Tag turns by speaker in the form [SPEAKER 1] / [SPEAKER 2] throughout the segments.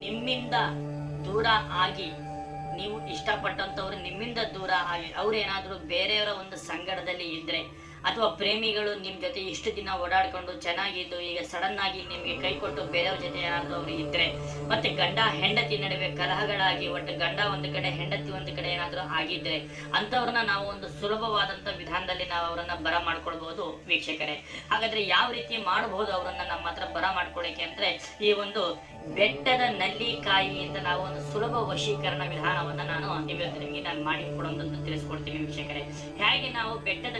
[SPEAKER 1] ನಿಮ್ಮಿಂದ ದೂರ ಆಗಿ ನೀವು ಇಷ್ಟಪಟ್ಟಂಥವ್ರು ನಿಮ್ಮಿಂದ ದೂರ ಆಗಿ ಅವ್ರೇನಾದ್ರೂ ಬೇರೆಯವರ ಒಂದು ಸಂಗಡದಲ್ಲಿ ಇದ್ರೆ ಅಥವಾ ಪ್ರೇಮಿಗಳು ನಿಮ್ ಜೊತೆ ಇಷ್ಟು ದಿನ ಓಡಾಡ್ಕೊಂಡು ಚೆನ್ನಾಗಿದ್ದು, ಈಗ ಸಡನ್ ಆಗಿ ನಿಮ್ಗೆ ಕೈ ಕೊಟ್ಟು ಬೇರೆಯವ್ರ ಜೊತೆ ಏನಾದರೂ ಅವರು ಇದ್ರೆ, ಮತ್ತೆ ಗಂಡ ಹೆಂಡತಿ ನಡುವೆ ಕಲಹಗಳಾಗಿ, ಒಟ್ಟು ಗಂಡ ಒಂದು ಕಡೆ, ಹೆಂಡತಿ ಒಂದು ಕಡೆ ಏನಾದ್ರು ಆಗಿದ್ರೆ, ಅಂಥವ್ರನ್ನ ನಾವು ಒಂದು ಸುಲಭವಾದಂತ ವಿಧಾನದಲ್ಲಿ ನಾವು ಅವರನ್ನ ಬರ ಮಾಡ್ಕೊಳ್ಬಹುದು ವೀಕ್ಷಕರೇ. ಹಾಗಾದ್ರೆ ಯಾವ ರೀತಿ ಮಾಡಬಹುದು ಅವರನ್ನ ನಮ್ಮ ಹತ್ರ ಬರ ಮಾಡ್ಕೊಳ್ಳಿಕ್ಕೆ ಅಂದ್ರೆ, ಈ ಒಂದು ಬೆಟ್ಟದ ನಲ್ಲಿಕಾಯಿ ಅಂತ ನಾವು ಒಂದು ಸುಲಭ ವಶೀಕರಣ ವಿಧಾನವನ್ನ ನಾನು ಇವತ್ತು ನಿಮಗೆ ನಾನು ಮಾಡಿ ತಿಳಿಸ್ಕೊಡ್ತೀನಿ ವೀಕ್ಷಕರೇ. ಹೇಗೆ ನಾವು ಬೆಟ್ಟದ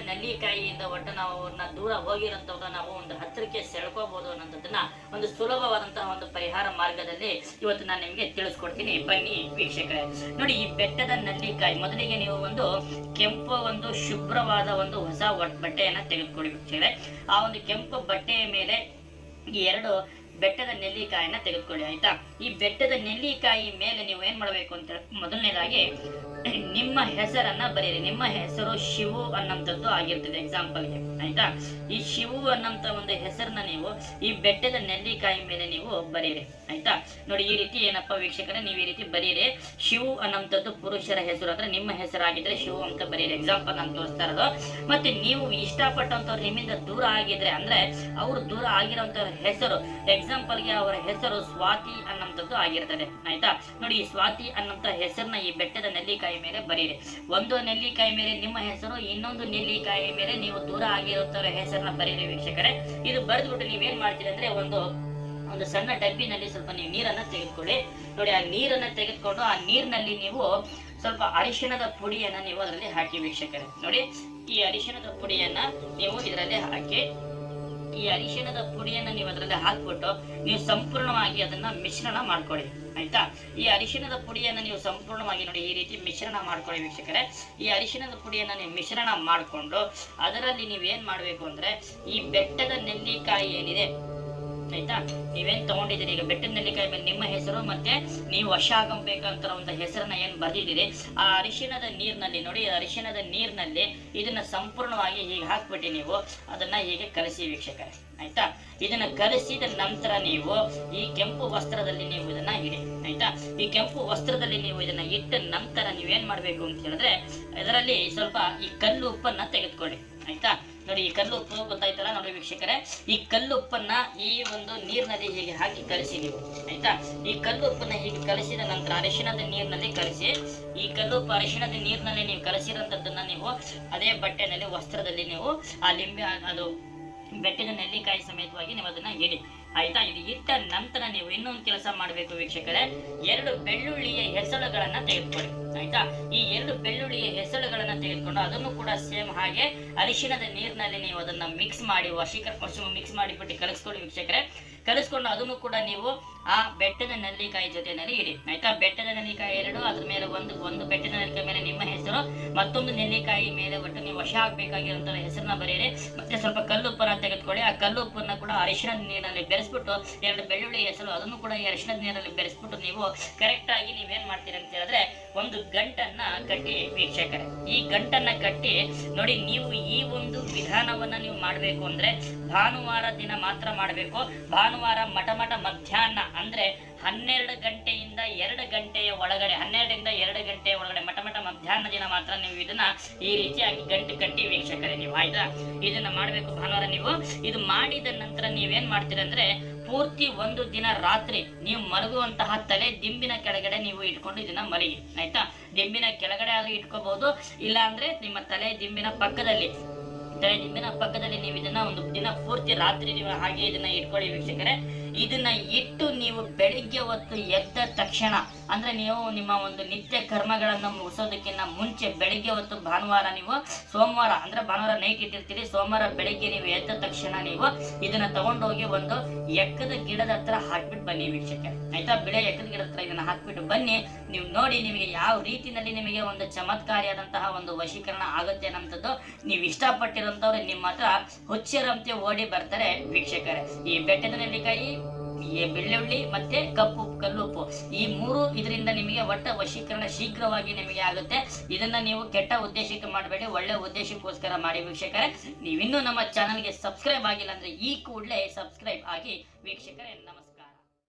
[SPEAKER 1] ನಲ್ಲಿಕಾಯಿಯಿಂದ ಒಟ್ಟು ನಾವು ಅವ್ರನ್ನ ದೂರ ಹೋಗಿರೋಂಥವ್ರನ್ನ ನಾವು ಒಂದು ಹತ್ತಿರಕ್ಕೆ ಸೆಳ್ಕೋಬಹುದು ಅನ್ನೋದನ್ನ ಒಂದು ಸುಲಭವಾದಂತಹ ಒಂದು ಪರಿಹಾರ ಮಾರ್ಗದಲ್ಲಿ ಇವತ್ತು ನಾನು ನಿಮಗೆ ತಿಳಿಸ್ಕೊಡ್ತೀನಿ. ಬನ್ನಿ ವೀಕ್ಷಕರೇ. ನೋಡಿ, ಈ ಬೆಟ್ಟದ ನಲ್ಲಿಕಾಯಿ, ಮೊದಲಿಗೆ ನೀವು ಒಂದು ಕೆಂಪು ಒಂದು ಶುಭ್ರವಾದ ಒಂದು ಹೊಸ ಬಟ್ಟೆಯನ್ನ ತೆಗೆದುಕೊಳ್ಳಿ ವೀಕ್ಷಕರೇ. ಆ ಒಂದು ಕೆಂಪು ಬಟ್ಟೆಯ ಮೇಲೆ ಈ ಎರಡು ಬೆಟ್ಟದ ನೆಲ್ಲಿಕಾಯಿನ ತೆಗೆದುಕೊಳ್ಳಿ, ಆಯ್ತಾ? ಈ ಬೆಟ್ಟದ ನೆಲ್ಲಿಕಾಯಿ ಮೇಲೆ ನೀವು ಏನ್ ಮಾಡಬೇಕು ಅಂತ, ಮೊದಲನೇದಾಗಿ ನಿಮ್ಮ ಹೆಸರನ್ನ ಬರೀರಿ. ನಿಮ್ಮ ಹೆಸರು ಶಿವು ಅನ್ನಂಥದ್ದು ಆಗಿರ್ತದೆ. ಎಕ್ಸಾಂಪಲ್ಗೆ ಆಯ್ತಾ? ಈ ಶಿವು ಅನ್ನಂತ ಒಂದು ಹೆಸರನ್ನ ನೀವು ಈ ಬೆಟ್ಟದ ನೆಲ್ಲಿಕಾಯಿ ಮೇಲೆ ನೀವು ಬರೀರಿ. ಆಯ್ತಾ? ನೋಡಿ, ಈ ರೀತಿ ಏನಪ್ಪ ವೀಕ್ಷಕರೇ, ನೀವು ಈ ರೀತಿ ಬರೀರಿ. ಶಿವು ಅನ್ನಂಥದ್ದು ಪುರುಷರ ಹೆಸರು. ಅಂದ್ರೆ ನಿಮ್ಮ ಹೆಸರಾಗಿದ್ರೆ ಶಿವು ಅಂತ ಬರೀರಿ. ಎಕ್ಸಾಂಪಲ್ ನಾನು ತೋರಿಸ್ತಾ ಇರೋದು. ಮತ್ತೆ ನೀವು ಇಷ್ಟಪಟ್ಟಂತವ್ರು ನಿಮ್ಮಿಂದ ದೂರ ಆಗಿದ್ರೆ, ಅಂದ್ರೆ ಅವ್ರು ದೂರ ಆಗಿರೋಂಥ ಹೆಸರು ಎಕ್ಸಾಂಪಲ್ಗೆ ಅವರ ಹೆಸರು ಸ್ವಾತಿ ಅನ್ನಂಥದ್ದು ಆಗಿರ್ತದೆ. ಆಯ್ತಾ? ನೋಡಿ, ಈ ಸ್ವಾತಿ ಅನ್ನಂತ ಹೆಸರನ್ನ ಈ ಬೆಟ್ಟದ ನೆಲ್ಲಿಕಾಯಿ ಮೇಲೆ ಬರೀರಿ. ಒಂದು ನೆಲ್ಲಿಕಾಯಿ ಮೇಲೆ ನಿಮ್ಮ ಹೆಸರು, ಇನ್ನೊಂದು ನೆಲ್ಲಿಕಾಯಿ ಮೇಲೆ ನೀವು ದೂರ ಆಗಿರುತ್ತವರ ಹೆಸರನ್ನ ಬರೀರಿ ವೀಕ್ಷಕರೇ. ಇದು ಬರೆದ್ಬಿಟ್ಟು ನೀವೇನ್ ಮಾಡ್ತೀರಿ ಅಂದ್ರೆ ಒಂದು ಒಂದು ಸಣ್ಣ ಡಬ್ಬಿನಲ್ಲಿ ಸ್ವಲ್ಪ ನೀವು ನೀರನ್ನ ತೆಗೆದುಕೊಳ್ಳಿ. ನೋಡಿ, ಆ ನೀರನ್ನ ತೆಗೆದುಕೊಂಡು ಆ ನೀರಿನಲ್ಲಿ ನೀವು ಸ್ವಲ್ಪ ಅರಿಶಿಣದ ಪುಡಿಯನ್ನ ನೀವು ಅದರಲ್ಲಿ ಹಾಕಿ ವೀಕ್ಷಕರೇ. ನೋಡಿ, ಈ ಅರಿಶಿಣದ ಪುಡಿಯನ್ನ ನೀವು ಇದರಲ್ಲಿ ಹಾಕಿ, ಈ ಅರಿಶಿಣದ ಪುಡಿಯನ್ನ ನೀವು ಅದರಲ್ಲಿ ಹಾಕ್ಬಿಟ್ಟು ನೀವು ಸಂಪೂರ್ಣವಾಗಿ ಅದನ್ನ ಮಿಶ್ರಣ ಮಾಡ್ಕೊಳ್ಳಿ. ಆಯ್ತಾ? ಈ ಅರಿಶಿಣದ ಪುಡಿಯನ್ನ ನೀವು ಸಂಪೂರ್ಣವಾಗಿ ನೋಡಿ, ಈ ರೀತಿ ಮಿಶ್ರಣ ಮಾಡ್ಕೊಳ್ಳಿ ವೀಕ್ಷಕರೇ. ಈ ಅರಿಶಿಣದ ಪುಡಿಯನ್ನ ನೀವು ಮಿಶ್ರಣ ಮಾಡಿಕೊಂಡು, ಅದರಲ್ಲಿ ನೀವೇನ್ ಮಾಡ್ಬೇಕು ಅಂದ್ರೆ, ಈ ಬೆಟ್ಟದ ನೆಲ್ಲಿಕಾಯಿ ಏನಿದೆ, ಆಯ್ತಾ? ನೀವೇನ್ ತಗೊಂಡಿದ್ದೀರಿ? ಈಗ ಬೆಟ್ಟದ ನೆಲ್ಲಿಕಾಯಿ ಮೇಲೆ ನಿಮ್ಮ ಹೆಸರು ಮತ್ತೆ ನೀವು ವಶ ಆಗಬೇಕಂತ ಒಂದು ಹೆಸರನ್ನ ಏನ್ ಬರ್ದಿದ್ದೀರಿ? ಆ ಅರಿಶಿಣದ ನೀರಿನಲ್ಲಿ ನೋಡಿ ಅರಿಶಿಣದ ನೀರಿನಲ್ಲಿ ಇದನ್ನ ಸಂಪೂರ್ಣವಾಗಿ ಹೀಗೆ ಹಾಕ್ಬಿಟ್ಟು ನೀವು ಅದನ್ನ ಹೀಗೆ ಕಲಸಿ ವೀಕ್ಷಕರೇ, ಆಯ್ತಾ? ಇದನ್ನ ಕಲಸಿದ ನಂತರ ನೀವು ಈ ಕೆಂಪು ವಸ್ತ್ರದಲ್ಲಿ ನೀವು ಇದನ್ನ ಇಡಿ. ಆಯ್ತಾ ಈ ಕೆಂಪು ವಸ್ತ್ರದಲ್ಲಿ ನೀವು ಇದನ್ನ ಇಟ್ಟ ನಂತರ ನೀವೇನ್ ಮಾಡ್ಬೇಕು ಅಂತ ಹೇಳಿದ್ರೆ, ಇದರಲ್ಲಿ ಸ್ವಲ್ಪ ಈ ಕಲ್ಲು ಉಪ್ಪನ್ನ ತೆಗೆದುಕೊಳ್ಳಿ. ಆಯ್ತಾ? ನೋಡಿ, ಈ ಕಲ್ಲು ಉಪ್ಪು ಗೊತ್ತಾಯ್ತಲ್ಲ ನೋಡಿ ವೀಕ್ಷಕರೇ. ಈ ಕಲ್ಲು ಉಪ್ಪನ್ನ ಈ ಒಂದು ನೀರಿನಲ್ಲಿ ಹೀಗೆ ಹಾಕಿ ಕಲಸಿ ನೀವು. ಆಯ್ತಾ? ಈ ಕಲ್ಲು ಉಪ್ಪನ್ನ ಹೀಗೆ ಕಲಸಿದ ನಂತರ ಅರಿಶಿಣದ ನೀರಿನಲ್ಲಿ ಕಲಸಿ, ಈ ಕಲ್ಲು ಉಪ್ಪು ಅರಿಶಿಣದ ನೀರಿನಲ್ಲಿ ನೀವು ಕಲಸಿರೋಂಥದ್ದನ್ನ ನೀವು ಅದೇ ಬಟ್ಟೆನಲ್ಲಿ, ವಸ್ತ್ರದಲ್ಲಿ ನೀವು ಆ ಲಿಂಬೆ, ಅದು ಬೆಟ್ಟದ ನೆಲ್ಲಿಕಾಯಿ ಸಮೇತವಾಗಿ ನೀವು ಅದನ್ನ ಇಡಿ. ಆಯ್ತಾ? ಇದು ಇಟ್ಟ ನಂತರ ನೀವು ಇನ್ನೊಂದು ಕೆಲಸ ಮಾಡಬೇಕು ವೀಕ್ಷಕರೇ. ಎರಡು ಬೆಳ್ಳುಳ್ಳಿಯ ಹೆಸಳುಗಳನ್ನ ತೆಗೆದುಕೊಳ್ಳಿ. ಆಯ್ತಾ? ಈ ಎರಡು ಬೆಳ್ಳುಳ್ಳಿಯ ಹೆಸಳುಗಳನ್ನ ತೆಗೆದುಕೊಂಡು ಅದನ್ನು ಕೂಡ ಸೇಮ್ ಹಾಗೆ ಅರಿಶಿಣದ ನೀರಿನಲ್ಲಿ ನೀವು ಅದನ್ನ ಮಿಕ್ಸ್ ಮಾಡಿ ವಶೀಕರ ಮಿಕ್ಸ್ ಮಾಡಿಬಿಟ್ಟು ಕಲಿಸ್ಕೊಳ್ಳಿ ವೀಕ್ಷಕರೇ. ಕಲಿಸ್ಕೊಂಡು ಅದನ್ನು ಕೂಡ ನೀವು ಆ ಬೆಟ್ಟದ ನೆಲ್ಲಿಕಾಯಿ ಜೊತೆನಲ್ಲಿ ಇಡಿ. ಆಯ್ತಾ? ಬೆಟ್ಟದ ನೆಲ್ಲಿಕಾಯಿ ಎರಡು, ಅದ್ರ ಮೇಲೆ ಒಂದು ಒಂದು ಬೆಟ್ಟದ ನೆಲ್ಲಿಕಾಯಿ ಮೇಲೆ ನಿಮ್ಮ ಮತ್ತೊಂದು ನೆಲ್ಲಿಕಾಯಿ ಮೇಲೆ ಒಟ್ಟು ನೀವು ವಶ ಆಗಬೇಕಾಗಿರುವಂತಹ ಹೆಸರನ್ನ ಬರೀರಿ ಮತ್ತೆ ಸ್ವಲ್ಪ ಕಲ್ಲುಪ್ಪನ್ನ ತೆಗೆದುಕೊಳ್ಳಿ. ಆ ಕಲ್ಲುಪ್ಪನ್ನ ಕೂಡ ಅರಿಶಿನ ನೀರಿನಲ್ಲಿ ಬೆರೆಸ್ಬಿಟ್ಟು ಎರಡು ಬೆಳ್ಳುಳ್ಳಿ ಹೆಸರು ಅದನ್ನು ಕೂಡ ಈ ಅರಿಶಿನ ನೀರಲ್ಲಿ ಬೆರೆಸ್ಬಿಟ್ಟು ನೀವು ಕರೆಕ್ಟ್ ಆಗಿ ನೀವೇನ್ ಮಾಡ್ತೀರಿ ಅಂತ ಹೇಳಿದ್ರೆ ಒಂದು ಗಂಟನ್ನ ಕಟ್ಟಿ ವೀಕ್ಷಕರೆ. ಈ ಗಂಟನ್ನ ಕಟ್ಟಿ ನೋಡಿ ನೀವು ಈ ಒಂದು ವಿಧಾನವನ್ನ ನೀವು ಮಾಡಬೇಕು ಅಂದ್ರೆ ಭಾನುವಾರ ದಿನ ಮಾತ್ರ ಮಾಡಬೇಕು. ಭಾನುವಾರ ಮಠ ಮಠ ಮಧ್ಯಾಹ್ನ ಅಂದ್ರೆ ಹನ್ನೆರಡು ಗಂಟೆಯಿಂದ ಎರಡು ಗಂಟೆಯ ಒಳಗಡೆ, ಹನ್ನೆರಡರಿಂದ ಎರಡು ಗಂಟೆಯ ಒಳಗಡೆ ಮಠ ಮಠ ಮಧ್ಯಾಹ್ನ ದಿನ ಮಾತ್ರ ನೀವು ಇದನ್ನ ಈ ರೀತಿಯಾಗಿ ಗಂಟು ಕಟ್ಟಿ ವೀಕ್ಷಕರೇ, ನೀವು ಆಯ್ತಾ? ಇದನ್ನ ಮಾಡಬೇಕು ಭಾನುವಾರ ನೀವು. ಇದು ಮಾಡಿದ ನಂತರ ನೀವೇನ್ ಮಾಡ್ತೀರಂದ್ರೆ ಪೂರ್ತಿ ಒಂದು ದಿನ ರಾತ್ರಿ ನೀವು ಮಲಗುವಂತಹ ತಲೆ ದಿಂಬಿನ ಕೆಳಗಡೆ ನೀವು ಇಟ್ಕೊಂಡು ಇದನ್ನ ಮಲಗಿ, ಆಯ್ತಾ? ದಿಂಬಿನ ಕೆಳಗಡೆ ಆದ್ರೂ ಇಟ್ಕೋಬಹುದು ಇಲ್ಲ ಅಂದ್ರೆ ನಿಮ್ಮ ತಲೆ ದಿಂಬಿನ ಪಕ್ಕದಲ್ಲಿ, ತಲೆ ದಿಂಬಿನ ಪಕ್ಕದಲ್ಲಿ ನೀವು ಇದನ್ನ ಒಂದು ದಿನ ಪೂರ್ತಿ ರಾತ್ರಿ ನೀವು ಹಾಗೆ ಇದನ್ನ ಇಟ್ಕೊಳ್ಳಿ ವೀಕ್ಷಕರೇ. ಇದನ್ನ ಇಟ್ಟು ನೀವು ಬೆಳಿಗ್ಗೆ ಹೊತ್ತು ಎದ್ದ ತಕ್ಷಣ, ಅಂದ್ರೆ ನೀವು ನಿಮ್ಮ ಒಂದು ನಿತ್ಯ ಕರ್ಮಗಳನ್ನ ಮುಗಿಸೋದಕ್ಕಿಂತ ಮುಂಚೆ ಬೆಳಿಗ್ಗೆ ಹೊತ್ತು ಭಾನುವಾರ ನೀವು ಸೋಮವಾರ, ಅಂದ್ರೆ ಭಾನುವಾರ ನೈಟ್ ಇಟ್ಟಿರ್ತೀರಿ, ಸೋಮವಾರ ಬೆಳಿಗ್ಗೆ ನೀವು ಎದ್ದ ತಕ್ಷಣ ನೀವು ಇದನ್ನ ತಗೊಂಡೋಗಿ ಒಂದು ಎಕ್ಕದ ಗಿಡದ ಹತ್ರ ಹಾಕ್ಬಿಟ್ಟು ಬನ್ನಿ ವೀಕ್ಷಕರೇ. ಆಯ್ತಾ? ಬೆಳೆ ಎಕ್ಕದ ಗಿಡದ ಹತ್ರ ಇದನ್ನ ಹಾಕ್ಬಿಟ್ಟು ಬನ್ನಿ. ನೀವು ನೋಡಿ ನಿಮಗೆ ಯಾವ ರೀತಿನಲ್ಲಿ ನಿಮಗೆ ಒಂದು ಚಮತ್ಕಾರಿಯಾದಂತಹ ಒಂದು ವಶೀಕರಣ ಆಗುತ್ತೆ ಅನ್ನೋಂಥದ್ದು ನೀವು ಇಷ್ಟಪಟ್ಟಿರೋಂಥವ್ರು ನಿಮ್ಮ ಹತ್ರ ಹುಚ್ಚರಂತೆ ಓಡಿ ಬರ್ತಾರೆ ವೀಕ್ಷಕರೇ. ಈ ಬೆಟ್ಟದ ನೆಲ್ಲಿಕಾಯಿ ಬೆಳ್ಳುಳ್ಳಿ ಮತ್ತೆ ಕಪ್ಪು ಕಲ್ಲುಪ್ಪು. ಈ ಮೂರು ಇದರಿಂದ ನಿಮಗೆ ಒಟ್ಟ ವಶೀಕರಣ ಶೀಘ್ರವಾಗಿ ನಿಮಗೆ ಆಗುತ್ತೆ. ಇದನ್ನ ನೀವು ಕೆಟ್ಟ ಉದ್ದೇಶಕ್ಕೆ ಮಾಡಬೇಡಿ, ಒಳ್ಳೆ ಉದ್ದೇಶಕ್ಕೋಸ್ಕರ ಮಾಡಿ ವೀಕ್ಷಕರೇ. ನೀವಿನ್ನೂ ನಮ್ಮ ಚಾನಲ್ಗೆ ಸಬ್ಸ್ಕ್ರೈಬ್ ಆಗಿಲ್ಲ ಅಂದ್ರೆ ಈ ಕೂಡಲೇ ಸಬ್ಸ್ಕ್ರೈಬ್ ಆಗಿ ವೀಕ್ಷಕರೇ, ನಮಸ್ಕಾರ.